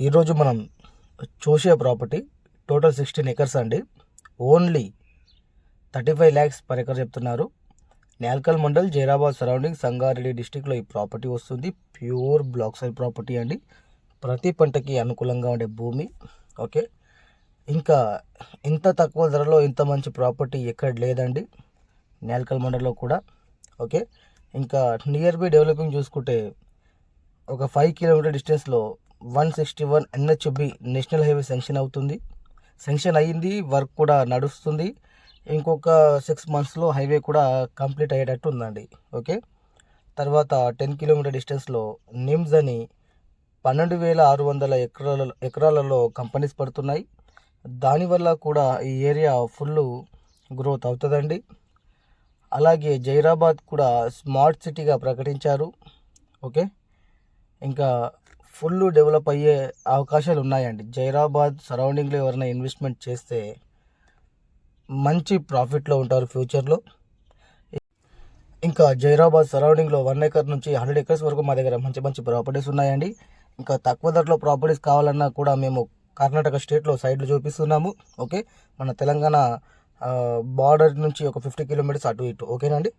ఈరోజు మనం చూసే ప్రాపర్టీ టోటల్ సిక్స్టీన్ ఎకర్స్ అండి. Only thirty five lakhs per acre చెప్తున్నారు. నేల్కల్ మండల్ జైరాబాద్ సరౌండింగ్ సంగారెడ్డి డిస్టిక్లో ఈ ప్రాపర్టీ వస్తుంది. ప్యూర్ బ్లాక్ సైడ్ ప్రాపర్టీ అండి. ప్రతి పంటకి అనుకూలంగా ఉండే భూమి. ఓకే. ఇంకా ఇంత తక్కువ ధరలో ఇంత మంచి ప్రాపర్టీ ఎక్కడ లేదండి. నేల్కల్ మండల్లో కూడా. ఓకే. ఇంకా నియర్ బై డెవలపింగ్ చూసుకుంటే ఒక ఫైవ్ కిలోమీటర్ డిస్టెన్స్లో one sixty one N H B national highway sanction అవుతుంది. శాంక్షన్ అయ్యింది వర్క్ కూడా నడుస్తుంది. ఇంకొక సిక్స్ మంత్స్లో హైవే కూడా కంప్లీట్ అయ్యేటట్టు ఉందండి. ఓకే? తర్వాత టెన్ కిలోమీటర్ డిస్టెన్స్లో నిమ్స్ అని పన్నెండు వేల ఆరు వందల ఎకరాల ఎకరాలలో కంపెనీస్ పడుతున్నాయి. దానివల్ల కూడా ఈ ఏరియా ఫుల్ గ్రోత్ అవుతుందండి. అలాగే జైరాబాద్ కూడా స్మార్ట్ సిటీగా ప్రకటించారు. ఓకే? ఇంకా ఫుల్ డెవలప్ అయ్యే అవకాశాలు ఉన్నాయండి జైరాబాద్ సరౌండింగ్లో ఎవరైనా ఇన్వెస్ట్మెంట్ చేస్తే మంచి ప్రాఫిట్లో ఉంటారు ఫ్యూచర్లో. ఇంకా జైరాబాద్ సరౌండింగ్లో వన్ ఎకర్ నుంచి హండ్రెడ్ ఎకర్స్ వరకు మా దగ్గర మంచి మంచి ప్రాపర్టీస్ ఉన్నాయండి. ఇంకా తక్కువ ధరలో ప్రాపర్టీస్ కావాలన్నా కూడా మేము కర్ణాటక స్టేట్లో సైడ్లు చూపిస్తున్నాము. ఓకే? మన తెలంగాణ బార్డర్ నుంచి ఒక ఫిఫ్టీ కిలోమీటర్స్ అటు ఇటు. ఓకేనండి